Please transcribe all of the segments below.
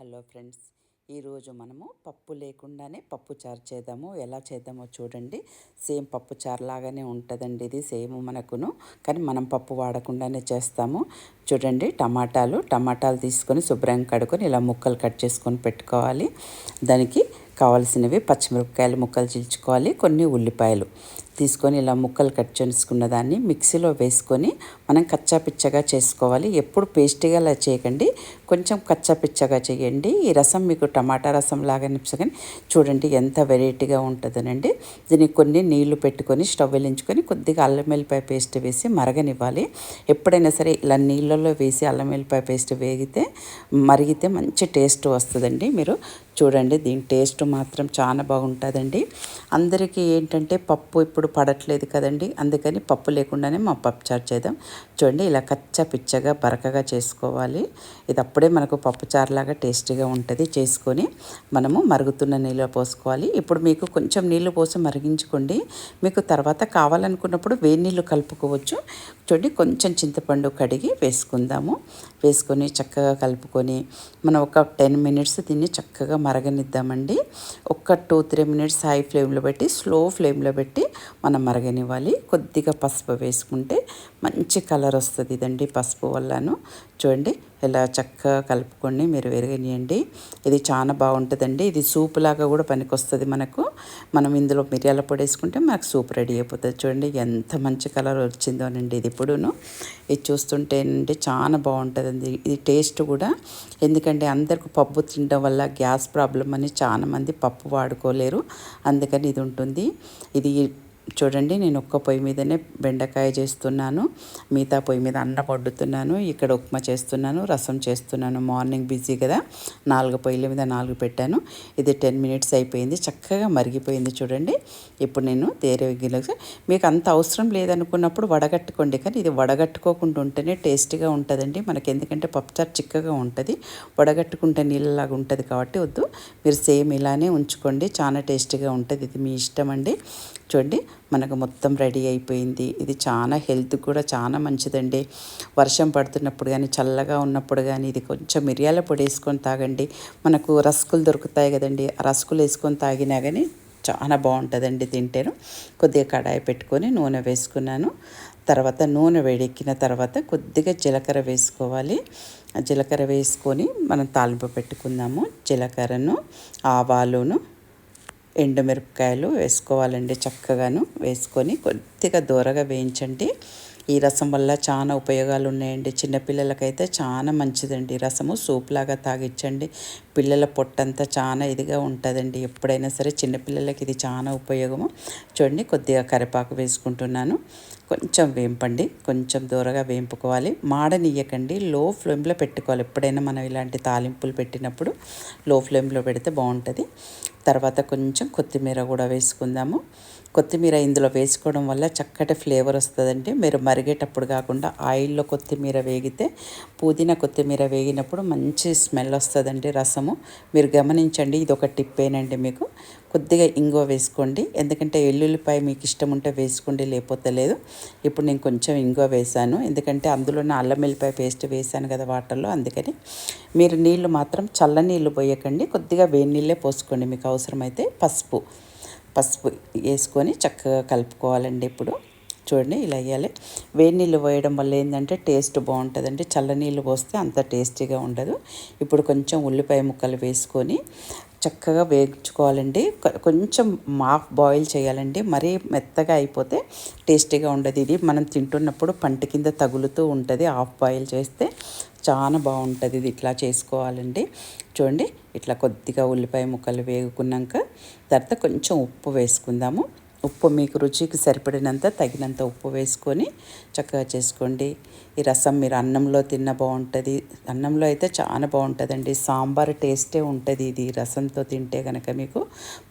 Hello friends ఈరోజు మనము పప్పు లేకుండానే పప్పు చారు చేద్దాము. ఎలా చేద్దామో చూడండి. సేమ్ పప్పు చారు లాగానే ఉంటుందండి ఇది సేమ్ మనకును. కానీ మనం పప్పు వాడకుండానే చేస్తాము. చూడండి టమాటాలు టమాటాలు తీసుకొని శుభ్రంగా కడుకొని ఇలా ముక్కలు కట్ చేసుకొని పెట్టుకోవాలి. దానికి కావాల్సినవి పచ్చిమిరపకాయలు ముక్కలు చీల్చుకోవాలి కొన్ని ఉల్లిపాయలు. తీసుకొని ఇలా ముక్కలు కట్ చేసుకున్న దాన్ని మిక్సీలో వేసుకొని మనం కచ్చా పిచ్చగా చేసుకోవాలి. ఎప్పుడు పేస్ట్గా అలా చేయకండి. కొంచెం కచ్చా పిచ్చగా చేయండి. ఈ రసం మీకు టమాటా రసం లాగా నిప్సగాని చూడండి ఎంత వెరైటీగా ఉంటుందనండి. దీనికి కొన్ని నీళ్ళు పెట్టుకొని స్టవ్ వెలించుకొని కొద్దిగా అల్లం వెల్లిపాయ పేస్ట్ వేసి మరగనివ్వాలి. ఎప్పుడైనా సరే ఇలా నీళ్ళల్లో వేసి అల్లం వెల్లిపాయ పేస్ట్ వేగితే మరిగితే మంచి టేస్ట్ వస్తుందండి మీరు. చూడండి దీని టేస్ట్ మాత్రం చాలా బాగుంటుందండి. అందరికీ ఏంటంటే పప్పు ఇప్పుడు పడట్లేదు కదండి. అందుకని పప్పు లేకుండానే మా పప్పు చారు చేద్దాం. చూడండి ఇలా కచ్చ పిచ్చగా బరకగా చేసుకోవాలి. ఇది అప్పుడే మనకు పప్పుచారులాగా టేస్టీగా ఉంటుంది. చేసుకొని మనము మరుగుతున్న నీళ్ళు పోసుకోవాలి. ఇప్పుడు మీకు కొంచెం నీళ్ళు పోసి మరిగించుకోండి. మీకు తర్వాత కావాలనుకున్నప్పుడు వేడి నీళ్ళు కలుపుకోవచ్చు. చూడండి కొంచెం చింతపండు కడిగి వేసుకుందాము. వేసుకొని చక్కగా కలుపుకొని మనం ఒక టెన్ మినిట్స్ దీన్ని చక్కగా మరగనిద్దామండి. ఒక టూ త్రీ మినిట్స్ హై ఫ్లేమ్లో పెట్టి స్లో ఫ్లేమ్లో పెట్టి మనం మరగనివ్వాలి. కొద్దిగా పసుపు వేసుకుంటే మంచి కలర్ వస్తుంది ఇదండి పసుపు వల్లను. చూడండి ఇలా చక్కగా కలుపుకొని మీరు విరగనియండి. ఇది చాలా బాగుంటుందండి. ఇది సూప్ లాగా కూడా పనికొస్తుంది మనకు. మనం ఇందులో మిరియాల పొడి వేసుకుంటే మనకు సూప్ రెడీ అయిపోతుంది. చూడండి ఎంత మంచి కలర్ వచ్చిందోనండి ఇది ఇప్పుడును. ఇది చూస్తుంటేనండి చాలా బాగుంటుందండి. ఇది టేస్ట్ కూడా. ఎందుకంటే అందరికి పప్పు తినడం వల్ల గ్యాస్ ప్రాబ్లం అని చాలామంది పప్పు వాడుకోలేరు. అందుకని ఇది ఉంటుంది. ఇది చూడండి నేను ఒక్క పొయ్యి మీదనే బెండకాయ చేస్తున్నాను. మిగతా పొయ్యి మీద అన్న వండుతున్నాను. ఇక్కడ ఉప్మా చేస్తున్నాను రసం చేస్తున్నాను. మార్నింగ్ బిజీ కదా నాలుగు పొయ్యిల మీద నాలుగు పెట్టాను. ఇది టెన్ మినిట్స్ అయిపోయింది చక్కగా మరిగిపోయింది చూడండి. ఇప్పుడు నేను తేరే గిన్నె మీకు అంత అవసరం లేదనుకున్నప్పుడు వడగట్టుకోండి కానీ ఇది వడగట్టుకోకుండా ఉంటేనే టేస్టీగా ఉంటుందండి. మనకి ఎందుకంటే పప్పుచారు చిక్కగా ఉంటుంది. వడగట్టుకుంటే నీళ్ళలాగా ఉంటుంది కాబట్టి వద్దు. మీరు సేమ్ ఇలానే ఉంచుకోండి చాలా టేస్టీగా ఉంటుంది. ఇది మీ ఇష్టం అండి. చూడండి మనకు మొత్తం రెడీ అయిపోయింది. ఇది చాలా హెల్త్ కూడా చాలా మంచిదండి. వర్షం పడుతున్నప్పుడు కానీ చల్లగా ఉన్నప్పుడు కానీ ఇది కొంచెం మిరియాల పొడి వేసుకొని తాగండి. మనకు రస్కులు దొరుకుతాయి కదండి. ఆ రస్కులు వేసుకొని తాగినా కానీ చాలా బాగుంటుందండి తింటేను. కొద్దిగా కడాయి పెట్టుకొని నూనె వేసుకున్నాను. తర్వాత నూనె వేడెక్కిన తర్వాత కొద్దిగా జీలకర్ర వేసుకోవాలి. జీలకర్ర వేసుకొని మనం తాలింపు పెట్టుకుందాము. జీలకర్రను ఆవాలును ఎండుమిరపకాయలు వేసుకోవాలండి చక్కగాను. వేసుకొని కొద్దిగా దూరగా వేయించండి. ఈ రసం వల్ల చాలా ఉపయోగాలు ఉన్నాయండి. చిన్నపిల్లలకైతే చాలా మంచిదండి రసము. సూప్ లాగా తాగించండి పిల్లల పొట్టంతా చాలా ఇదిగా ఉంటుందండి. ఎప్పుడైనా సరే చిన్నపిల్లలకి ఇది చాలా ఉపయోగము. చూడండి కొద్దిగా కరివేపాకు వేసుకుంటున్నాను. కొంచెం వేంపండి. కొంచెం దూరగా వేంపుకోవాలి. మాడనియ్యకండి లో ఫ్లేమ్లో పెట్టుకోవాలి. ఎప్పుడైనా మనం ఇలాంటి తాలింపులు పెట్టినప్పుడు లో ఫ్లేమ్లో పెడితే బాగుంటుంది. తర్వాత కొంచెం కొత్తిమీర కూడా వేసుకుందాము. కొత్తిమీర ఇందులో వేసుకోవడం వల్ల చక్కటి ఫ్లేవర్ వస్తుందండి. మీరు మరిగేటప్పుడు కాకుండా ఆయిల్లో కొత్తిమీర వేగితే పుదీనా కొత్తిమీర వేగినప్పుడు మంచి స్మెల్ వస్తుందండి రసము. మీరు గమనించండి ఇది ఒక టిప్పేనండి మీకు. కొద్దిగా ఇంగువ వేసుకోండి. ఎందుకంటే ఎల్లుల్లిపాయ మీకు ఇష్టం ఉంటే వేసుకోండి లేకపోతే లేదు. ఇప్పుడు నేను కొంచెం ఇంగువ వేసాను ఎందుకంటే అందులోనే అల్లం వెల్లిపాయ పేస్ట్ వేసాను కదా వాటర్లో అందుకని. మీరు నీళ్ళు మాత్రం చల్ల నీళ్ళు పోయకండి. కొద్దిగా వేడి నీళ్ళే పోసుకోండి మీకు అవసరమైతే. పసుపు. పసుపు వేసుకొని చక్కగా కలుపుకోవాలండి ఇప్పుడు. చూడండి ఇలా వేయాలి. వేడి నీళ్ళు పోయడం వల్ల ఏంటంటే టేస్ట్ బాగుంటుందండి. చల్ల నీళ్ళు పోస్తే అంత టేస్టీగా ఉండదు. ఇప్పుడు కొంచెం ఉల్లిపాయ ముక్కలు వేసుకొని చక్కగా వేయించుకోవాలండి. కొంచెం మాఫ్ బాయిల్ చేయాలండి. మరీ మెత్తగా అయిపోతే టేస్టీగా ఉండదు. ఇది మనం తింటున్నప్పుడు పంట కింద తగులుతూ ఉంటుంది. హాఫ్ బాయిల్ చేస్తే చాలా బాగుంటుంది ఇది ఇట్లా చేసుకోవాలండి చూడండి ఇట్లా కొద్దిగా ఉల్లిపాయ ముక్కలు వేగుకున్నాక తర్వాత కొంచెం ఉప్పు వేసుకుందాము. ఉప్పు మీకు రుచికి సరిపడినంత తగినంత ఉప్పు వేసుకొని చక్కగా చేసుకోండి. ఈ రసం మీరు అన్నంలో తిన్న బాగుంటుంది. అన్నంలో అయితే చాలా బాగుంటుందండి. సాంబార్ టేస్టే ఉంటుంది ఇది. రసంతో తింటే కనుక మీకు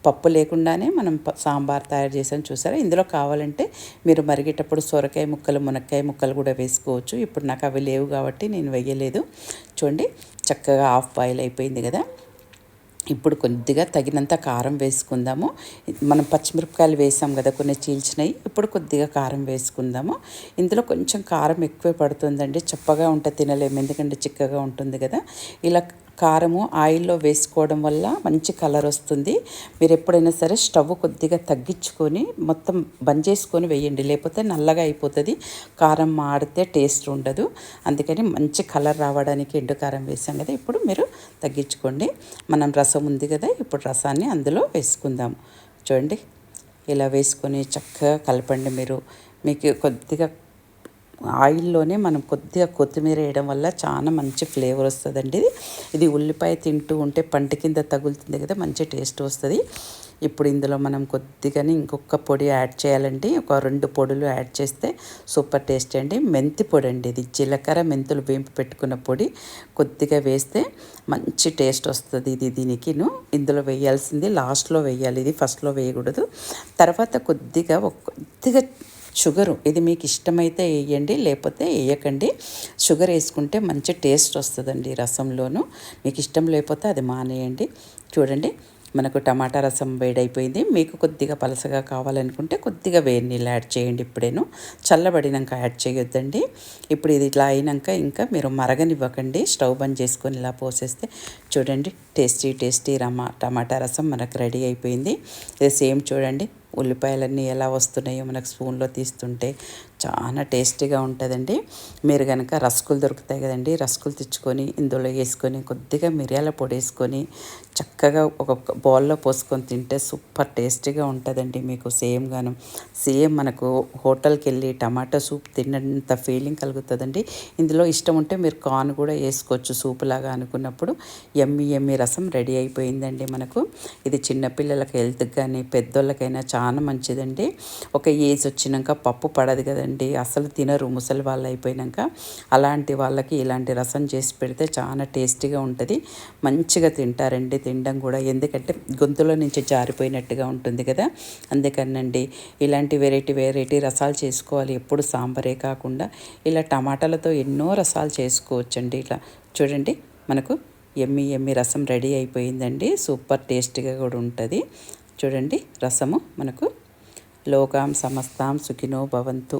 పప్పు లేకుండానే మనం సాంబార్ తయారు చేసాం చూసారా? ఇందులో కావాలంటే మీరు మరిగేటప్పుడు సొరకాయ ముక్కలు మునక్కాయ ముక్కలు కూడా వేసుకోవచ్చు. ఇప్పుడు నాకు అవి లేవు కాబట్టి నేను వేయలేదు. చూడండి చక్కగా హాఫ్ బాయిల్ అయిపోయింది కదా. ఇప్పుడు కొద్దిగా తగినంత కారం వేసుకుందాము. మనం పచ్చిమిరపకాయలు వేసాం కదా కొన్ని చీల్చినవి. ఇప్పుడు కొద్దిగా కారం వేసుకుందాము. ఇందులో కొంచెం కారం ఎక్కువే పడుతుందండి. చప్పగా ఉంటే తినలేము ఎందుకంటే చిక్కగా ఉంటుంది కదా. ఇలా కారము ఆయిల్లో వేసుకోవడం వల్ల మంచి కలర్ వస్తుంది. మీరు ఎప్పుడైనా సరే స్టవ్ కొద్దిగా తగ్గించుకొని మొత్తం బంద్ చేసుకొని వేయండి. లేకపోతే నల్లగా అయిపోతుంది. కారం మాడితే టేస్ట్ ఉండదు. అందుకని మంచి కలర్ రావడానికి ఎండు కారం వేసాం కదా ఇప్పుడు మీరు తగ్గించుకోండి. మనం రసం ఉంది కదా ఇప్పుడు రసాన్ని అందులో వేసుకుందాం. చూడండి ఇలా వేసుకొని చక్కగా కలపండి మీరు. మీకు కొద్దిగా ఆయిల్లోనే మనం కొద్దిగా కొత్తిమీర వేయడం వల్ల చాలా మంచి ఫ్లేవర్ వస్తుందండి ఇది. ఉల్లిపాయ తింటూ ఉంటే పంట కింద తగులుతుంది కదా మంచి టేస్ట్ వస్తుంది. ఇప్పుడు ఇందులో మనం కొద్దిగానే ఇంకొక పొడి యాడ్ చేయాలండి. ఒక రెండు పొడులు యాడ్ చేస్తే సూపర్ టేస్ట్ అండి. మెంతి పొడి అండి ఇది. జీలకర్ర మెంతులు వేంపు పెట్టుకున్న పొడి కొద్దిగా వేస్తే మంచి టేస్ట్ వస్తుంది ఇది దీనికిను. ఇందులో వేయాల్సింది లాస్ట్లో వేయాలి. ఇది ఫస్ట్లో వేయకూడదు. తర్వాత కొద్దిగా కొద్దిగా షుగరు. ఇది మీకు ఇష్టమైతే వేయండి లేకపోతే వేయకండి. షుగర్ వేసుకుంటే మంచి టేస్ట్ వస్తుందండి రసంలోను. మీకు ఇష్టం లేకపోతే అది మానేయండి. చూడండి మనకు టమాటా రసం వేడైపోయింది. మీకు కొద్దిగా పలసగా కావాలనుకుంటే కొద్దిగా వేడి నీళ్ళు యాడ్ చేయండి ఇప్పుడేను. చల్లబడినాక యాడ్ చేయొద్దండి. ఇప్పుడు ఇది ఇట్లా అయినాక ఇంకా మీరు మరగనివ్వకండి. స్టవ్ బంద్ చేసుకొని ఇలా పోసేస్తే చూడండి టేస్టీ టేస్టీ రమా టమాటా రసం మనకు రెడీ అయిపోయింది. ఇది సేమ్ చూడండి ఉల్లిపాయలన్నీ ఎలా వస్తున్నాయో మనకు స్పూన్లో తీస్తుంటే చాలా టేస్టీగా ఉంటుందండి. మీరు కనుక రస్కులు దొరుకుతాయి కదండి రస్కులు తెచ్చుకొని ఇందులో వేసుకొని కొద్దిగా మిరియాల పొడి వేసుకొని చక్కగా ఒక బౌల్లో పోసుకొని తింటే సూపర్ టేస్టీగా ఉంటుందండి మీకు. సేమ్గాను సేమ్ మనకు హోటల్కి వెళ్ళి టమాటో సూప్ తిన్నంత ఫీలింగ్ కలుగుతుందండి. ఇందులో ఇష్టం ఉంటే మీరు కార్న్ కూడా వేసుకోవచ్చు సూప్ లాగా అనుకున్నప్పుడు. ఎమ్మి ఎమ్మి రసం రెడీ అయిపోయిందండి మనకు. ఇది చిన్నపిల్లలకి హెల్త్కి కానీ పెద్దోళ్ళకైనా చాలా చాలా మంచిదండి. ఒక ఏజ్ వచ్చినాక పప్పు పడదు కదండి. అసలు తినరు ముసలి వాళ్ళు అయిపోయినాక. అలాంటి వాళ్ళకి ఇలాంటి రసం చేసి పెడితే చాలా టేస్టీగా ఉంటుంది. మంచిగా తింటారండి తినడం కూడా. ఎందుకంటే గొంతులో నుంచి జారిపోయినట్టుగా ఉంటుంది కదా. అందుకనండి ఇలాంటి వెరైటీ వెరైటీ రసాలు చేసుకోవాలి. ఎప్పుడు సాంబారే కాకుండా ఇలా టమాటాలతో ఎన్నో రసాలు చేసుకోవచ్చండి ఇలా. చూడండి మనకు ఎమ్మి ఎమ్మి రసం రెడీ అయిపోయిందండి. సూపర్ టేస్టీగా కూడా ఉంటుంది. చూడండి రసము మనకు లోకాం సమస్తాం సుఖినో భవంతు.